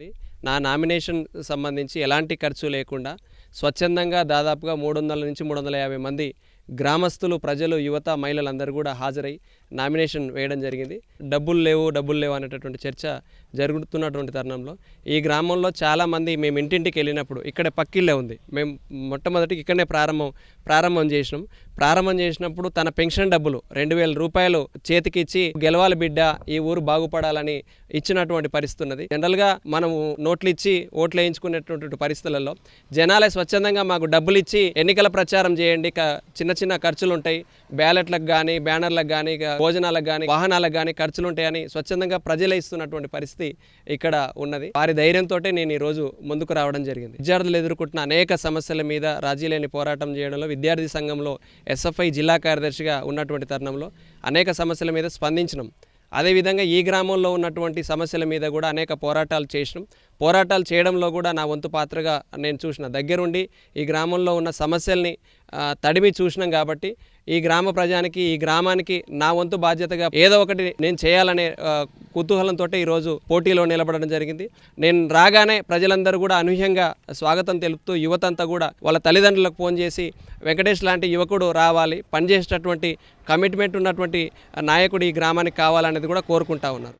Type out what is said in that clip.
జరిగింది నా నామినేషన్ సంబంధించి ఎలాంటి ఖర్చు లేకుండా స్వచ్ఛందంగా దాదాపుగా మూడు వందల నుంచి మూడు వందల యాభై మంది గ్రామస్తులు ప్రజలు యువత మహిళలందరూ కూడా హాజరై నామినేషన్ వేయడం జరిగింది. డబ్బులు లేవు డబ్బులు లేవు అనేటటువంటి చర్చ జరుగుతున్నటువంటి తరుణంలో ఈ గ్రామంలో చాలామంది మేము ఇంటింటికి వెళ్ళినప్పుడు ఇక్కడ పక్కిళ్ళే ఉంది. మేము మొట్టమొదటి ఇక్కడనే ప్రారంభం ప్రారంభం చేసినాం. ప్రారంభం చేసినప్పుడు తన పెన్షన్ డబ్బులు రెండు వేల రూపాయలు చేతికిచ్చి గెలవాలి బిడ్డ ఈ ఊరు బాగుపడాలని ఇచ్చినటువంటి పరిస్థితి ఉన్నది. జనరల్గా మనము నోట్లు ఇచ్చి ఓట్లు వేయించుకునేటువంటి పరిస్థితులలో జనాలే స్వచ్ఛందంగా మాకు డబ్బులు ఇచ్చి ఎన్నికల ప్రచారం చేయండి చిన్న చిన్న ఖర్చులు ఉంటాయి బ్యాలెట్లకు కానీ బ్యానర్లకు కానీ భోజనాలకు కానీ వాహనాలకు కానీ ఖర్చులు ఉంటాయని స్వచ్ఛందంగా ప్రజలే ఇస్తున్నటువంటి పరిస్థితి ఇక్కడ ఉన్నది. వారి ధైర్యంతో నేను ఈ రోజు ముందుకు రావడం జరిగింది. విద్యార్థులు ఎదుర్కొంటున్న అనేక సమస్యల మీద రాజీలేని పోరాటం చేయడంలో విద్యార్థి సంఘంలో ఎస్ఎఫ్ఐ జిల్లా కార్యదర్శిగా ఉన్నటువంటి తరుణంలో అనేక సమస్యల మీద స్పందించినాం. అదేవిధంగా ఈ గ్రామంలో ఉన్నటువంటి సమస్యల మీద కూడా అనేక పోరాటాలు చేసినాం. పోరాటాలు చేయడంలో కూడా నా వంతు పాత్రగా నేను చూసిన. దగ్గరుండి ఈ గ్రామంలో ఉన్న సమస్యల్ని తడిమి చూసినాం కాబట్టి ఈ గ్రామ ప్రజానికి ఈ గ్రామానికి నా వంతు బాధ్యతగా ఏదో ఒకటి నేను చేయాలనే కుతూహలంతో ఈరోజు పోటీలో నిలబడడం జరిగింది. నేను రాగానే ప్రజలందరూ కూడా అనూహ్యంగా స్వాగతం తెలుపుతూ యువతంతా కూడా వాళ్ళ తల్లిదండ్రులకు ఫోన్ చేసి వెంకటేష్ లాంటి యువకుడు రావాలి. పనిచేసేటటువంటి కమిట్మెంట్ ఉన్నటువంటి నాయకుడు ఈ గ్రామానికి కావాలనేది కూడా కోరుకుంటా ఉన్నారు.